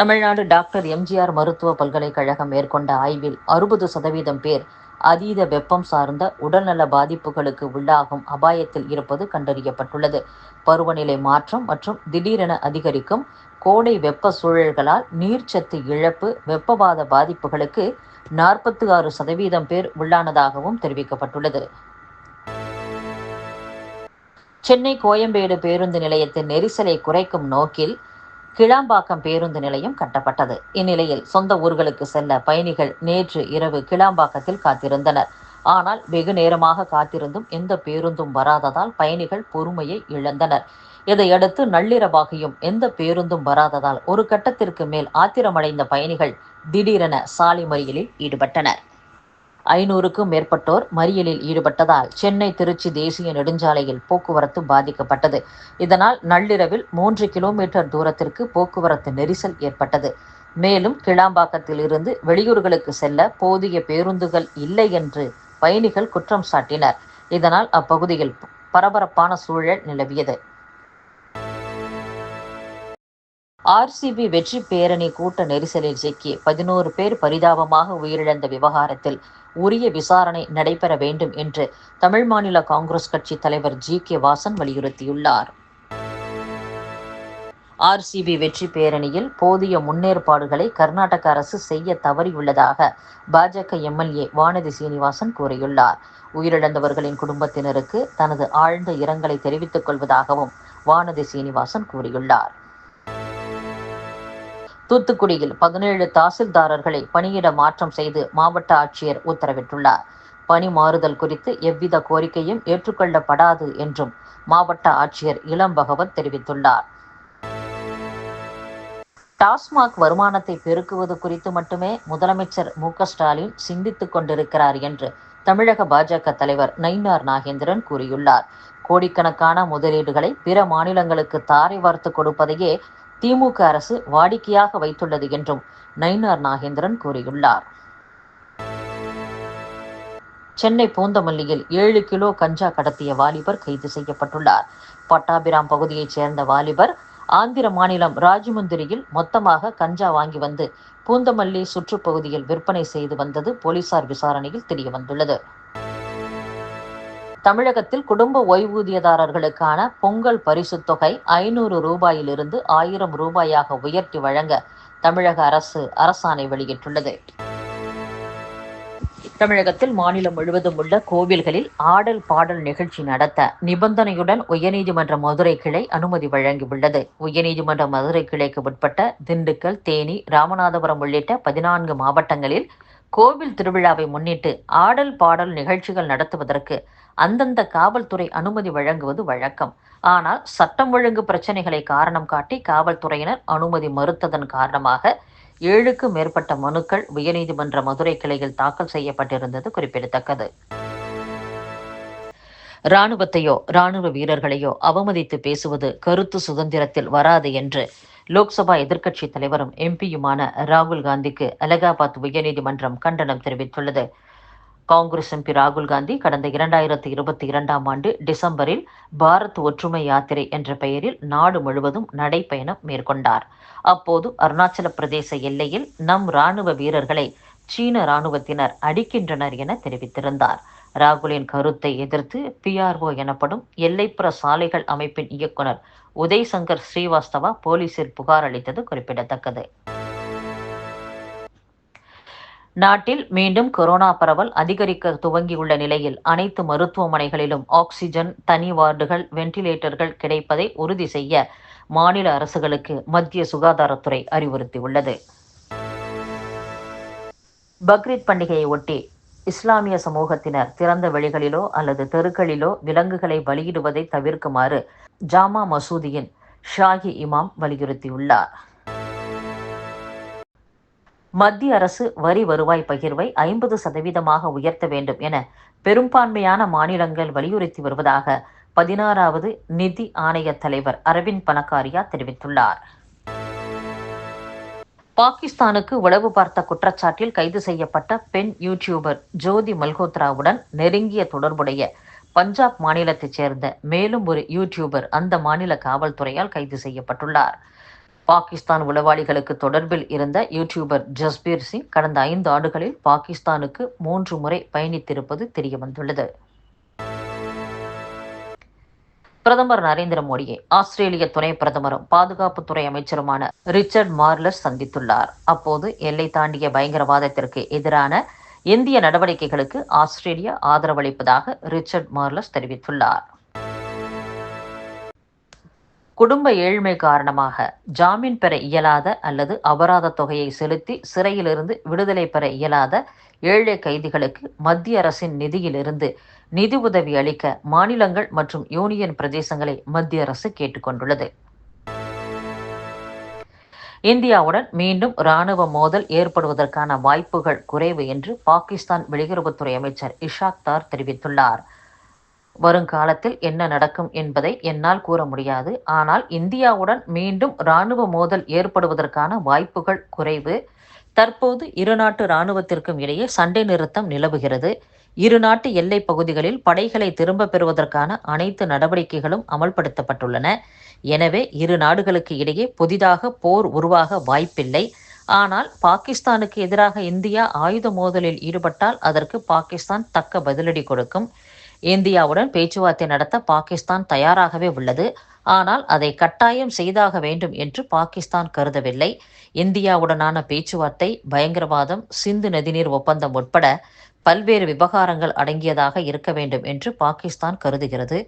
Tamil Nadu doctor MGR மருத்துவ பல்கலைக்கழகம் மேற்கொண்ட ஆய்வில் அறுபது சதவீதம் பேர் அதீத வெப்பம் சார்ந்த உடல்நல பாதிப்புகளுக்கு உள்ளாகும் அபாயத்தில் இருப்பது கண்டறியப்பட்டுள்ளது. பருவநிலை மாற்றம் மற்றும் திடீரென அதிகரிக்கும் கோடை வெப்ப சூழல்களால் நீர்ச்சத்து இழப்பு வெப்பவாத பாதிப்புகளுக்கு நாற்பத்தி ஆறு சதவீதம் பேர் உள்ளானதாகவும் தெரிவிக்கப்பட்டுள்ளது. சென்னை கோயம்பேடு பேருந்து நிலையத்தின் நெரிசலை குறைக்கும் நோக்கில் கிளாம்பாக்கம் பேருந்து நிலையம் கட்டப்பட்டது. இந்நிலையில் சொந்த ஊர்களுக்கு செல்ல பயணிகள் நேற்று இரவு கிளாம்பாக்கத்தில் காத்திருந்தனர். ஆனால் வெகு நேரமாக காத்திருந்தும் எந்த பேருந்தும் வராததால் பயணிகள் பொறுமையை இழந்தனர். இதையடுத்து நள்ளிரவாகியும் எந்த பேருந்தும் வராததால் ஒரு கட்டத்திற்கு மேல் ஆத்திரமடைந்த பயணிகள் திடீரென சாலை மறியலில் ஈடுபட்டனர். ஐநூறுக்கும் மேற்பட்டோர் மறியலில் ஈடுபட்டதால் சென்னை திருச்சி தேசிய நெடுஞ்சாலையில் போக்குவரத்து பாதிக்கப்பட்டது. இதனால் நள்ளிரவில் மூன்று கிலோமீட்டர் தூரத்திற்கு போக்குவரத்து நெரிசல் ஏற்பட்டது. மேலும் கிளாம்பாக்கத்தில் இருந்து வெளியூர்களுக்கு செல்ல போதிய பேருந்துகள் இல்லை என்று பயணிகள் குற்றம் சாட்டினர். இதனால் அப்பகுதியில் பரபரப்பான சூழல் நிலவியது. ஆர்சிபி வெற்றி பேரணி கூட்ட நெரிசலில் சிக்கி பதினோரு பேர் பரிதாபமாக உயிரிழந்த விவகாரத்தில் உரிய விசாரணை நடைபெற வேண்டும் என்று தமிழ் மாநில காங்கிரஸ் கட்சி தலைவர் ஜி கே வாசன் வலியுறுத்தியுள்ளார். ஆர்சிபி வெற்றி பேரணியில் போதிய முன்னேற்பாடுகளை கர்நாடக அரசு செய்ய தவறியுள்ளதாக பாஜக எம்எல்ஏ வானதி சீனிவாசன் கூறியுள்ளார். உயிரிழந்தவர்களின் குடும்பத்தினருக்கு தனது ஆழ்ந்த இரங்கலை தெரிவித்துக் கொள்வதாகவும் வானதி சீனிவாசன் கூறியுள்ளார். தூத்துக்குடியில் பதினேழு தாசில்தாரர்களை பணியிட மாற்றம் செய்து மாவட்ட ஆட்சியர் உத்தரவிட்டுள்ளார். பணி மாறுதல் குறித்து எவ்வித கோரிக்கையும் ஏற்றுக்கொள்ளப்படாது என்றும் மாவட்ட ஆட்சியர் இளம் பகவத் தெரிவித்துள்ளார். டாஸ்மாக் வருமானத்தை பெருக்குவது குறித்து மட்டுமே முதலமைச்சர் மு ஸ்டாலின் சிந்தித்துக் கொண்டிருக்கிறார் என்று தமிழக பாஜக தலைவர் நயினார் நாகேந்திரன் கூறியுள்ளார். கோடிக்கணக்கான முதலீடுகளை பிற மாநிலங்களுக்கு தாரை வார்த்து கொடுப்பதையே திமுக அரசு வாடிக்கையாக வைத்துள்ளது என்றும் நயினார் நாகேந்திரன் கூறியுள்ளார். சென்னை பூந்தமல்லியில் ஏழு கிலோ கஞ்சா கடத்திய வாலிபர் கைது செய்யப்பட்டுள்ளார். பட்டாபிராம் பகுதியைச் சேர்ந்த வாலிபர் ஆந்திர மாநிலம் ராஜமுந்திரியில் மொத்தமாக கஞ்சா வாங்கி வந்து பூந்தமல்லி சுற்றுப்பகுதியில் விற்பனை செய்து வந்தது போலீசார் விசாரணையில் தெரியவந்துள்ளது. தமிழகத்தில் குடும்ப ஓய்வூதியதாரர்களுக்கான பொங்கல் பரிசுத் தொகை ஐநூறு ரூபாயிலிருந்து ஆயிரம் ரூபாயாக உயர்த்தி வழங்க தமிழக அரசு அரசாணை வெளியிட்டுள்ளது. தமிழகத்தில் மாநிலம் முழுவதும் உள்ள கோவில்களில் ஆடல் பாடல் நிகழ்ச்சி நடத்த நிபந்தனையுடன் உயர்நீதிமன்ற மதுரை கிளை அனுமதி வழங்கியுள்ளது. உயர்நீதிமன்ற மதுரை கிளைக்கு உட்பட்ட திண்டுக்கல் தேனி ராமநாதபுரம் உள்ளிட்ட பதினான்கு மாவட்டங்களில் கோவில் திருவிழாவை முன்னிட்டு ஆடல் பாடல் நிகழ்ச்சிகள் நடத்துவதற்கு அந்தந்த காவல்துறை அனுமதி வழங்குவது வழக்கம். ஆனால் சட்டம் ஒழுங்கு பிரச்சனைகளை காரணம் காட்டி காவல்துறையினர் அனுமதி மறுத்ததன் காரணமாக ஏழுக்கு மேற்பட்ட மனுக்கள் உயர்நீதிமன்ற மதுரை கிளையில் தாக்கல் செய்யப்பட்டிருந்தது குறிப்பிடத்தக்கது. இராணுவத்தையோ இராணுவ வீரர்களையோ அவமதித்து பேசுவது கருத்து சுதந்திரத்தில் வராது என்று லோக்சபா எதிர்க்கட்சித் தலைவரும் எம்பியுமான ராகுல் காந்திக்கு அலகாபாத் உயர்நீதிமன்றம் கண்டனம் தெரிவித்துள்ளது. காங்கிரஸ் எம்பி ராகுல் காந்தி கடந்த இரண்டாயிரத்தி இருபத்தி இரண்டாம் ஆண்டு டிசம்பரில் பாரத் ஒற்றுமை யாத்திரை என்ற பெயரில் நாடு முழுவதும் நடைப்பயணம் மேற்கொண்டார். அப்போது அருணாச்சல பிரதேச எல்லையில் நம் ராணுவ வீரர்களை சீன ராணுவத்தினர் அடிக்கின்றனர் என தெரிவித்திருந்தார். ராகுலின் கருத்தை எதிர்த்து பிஆர்ஓ எனப்படும் எல்லைப்புற சாலைகள் அமைப்பின் இயக்குனர் உதய்சங்கர் ஸ்ரீவாஸ்தவா போலீசில் புகார் அளித்தது குறிப்பிடத்தக்கது. நாட்டில் மீண்டும் கொரோனா பரவல் அதிகரிக்க துவங்கியுள்ள நிலையில் அனைத்து மருத்துவமனைகளிலும் ஆக்சிஜன் தனி வார்டுகள் வெண்டிலேட்டர்கள் கிடைப்பதை உறுதி செய்ய மாநில அரசுகளுக்கு மத்திய சுகாதாரத்துறை அறிவுறுத்தியுள்ளது. பக்ரீத் பண்டிகையை ஒட்டி இஸ்லாமிய சமூகத்தினர் திறந்த வெளிகளிலோ அல்லது தெருக்களிலோ விலங்குகளை பலியிடுவதை தவிர்க்குமாறு ஜாமா மசூதியின் ஷாஹி இமாம் வலியுறுத்தியுள்ளார். மத்திய அரசு வரி வருவாய் பகிர்வை ஐம்பது சதவீதமாக உயர்த்த வேண்டும் என பெரும்பான்மையான மாநிலங்கள் வலியுறுத்தி வருவதாக பதினாறாவது நிதி ஆணைய தலைவர் அரவிந்த் பனகாரியா தெரிவித்துள்ளார். பாகிஸ்தானுக்கு உளவு பார்த்த குற்றச்சாட்டில் கைது செய்யப்பட்ட பெண் யூடியூபர் ஜோதி மல்ஹோத்ராவுடன் நெருங்கிய தொடர்புடைய பஞ்சாப் மாநிலத்தைச் சேர்ந்த மேலும் ஒரு யூடியூபர் அந்த மாநில காவல்துறையால் கைது செய்யப்பட்டுள்ளார். பாகிஸ்தான் உளவாளிகளுக்கு தொடர்பில் இருந்த யூடியூபர் ஜஸ்பீர் சிங் கடந்த ஐந்து ஆண்டுகளில் பாகிஸ்தானுக்கு மூன்று முறை பயணித்திருப்பது தெரியவந்துள்ளது. பிரதமர் நரேந்திர மோடியை ஆஸ்திரேலிய துணை பிரதமரும் பாதுகாப்புத்துறை அமைச்சருமான ரிச்சர்ட் மார்லர் சந்தித்துள்ளார். அப்போது எல்லை தாண்டிய பயங்கரவாதத்திற்கு எதிரான இந்திய நடவடிக்கைகளுக்கு ஆஸ்திரேலியா ஆதரவளிப்பதாக ரிச்சர்ட் மார்லஸ் தெரிவித்துள்ளார். குடும்ப ஏழ்மை காரணமாக ஜாமீன் பெற இயலாத அல்லது அபராத தொகையை செலுத்தி சிறையிலிருந்து விடுதலை பெற இயலாத ஏழை கைதிகளுக்கு மத்திய அரசின் நிதியிலிருந்து நிதி உதவி அளிக்க மாநிலங்கள் மற்றும் யூனியன் பிரதேசங்களை மத்திய அரசு கேட்டுக்கொண்டுள்ளது. இந்தியாவுடன் மீண்டும் ராணுவ மோதல் ஏற்படுவதற்கான வாய்ப்புகள் குறைவு என்று பாகிஸ்தான் வெளியுறவுத்துறை அமைச்சர் இஷாக் தார் தெரிவித்துள்ளார் வருங்காலத்தில் என்ன நடக்கும் என்பதை என்னால் கூற முடியாது. ஆனால் இந்தியாவுடன் மீண்டும் இராணுவ மோதல் ஏற்படுவதற்கான வாய்ப்புகள் குறைவு. தற்போது இரு நாட்டு இராணுவத்திற்கும் இடையே சண்டை நிறுத்தம் நிலவுகிறது. இரு நாட்டு எல்லைப் பகுதிகளில் படைகளை திரும்பப் பெறுவதற்கான அனைத்து நடவடிக்கைகளும் அமல்படுத்தப்பட்டுள்ளன. எனவே இரு நாடுகளுக்கு இடையே புதிதாக போர் உருவாக வாய்ப்பில்லை. ஆனால் பாகிஸ்தானுக்கு எதிராக இந்தியா ஆயுத மோதலில் ஈடுபட்டால் அதற்கு பாகிஸ்தான் தக்க பதிலடி கொடுக்கும். இந்தியாவுடன் பேச்சுவார்த்தை நடத்த பாகிஸ்தான் தயாராகவே உள்ளது. ஆனால் அதை கட்டாயம் செய்தாக வேண்டும் என்று பாகிஸ்தான் கருதவில்லை. இந்தியாவுடனான பேச்சுவார்த்தை பயங்கரவாதம் சிந்து நதிநீர் ஒப்பந்தம் உட்பட பல்வேறு விவகாரங்கள் அடங்கியதாக இருக்க வேண்டும் என்று பாகிஸ்தான் கருதுகிறது.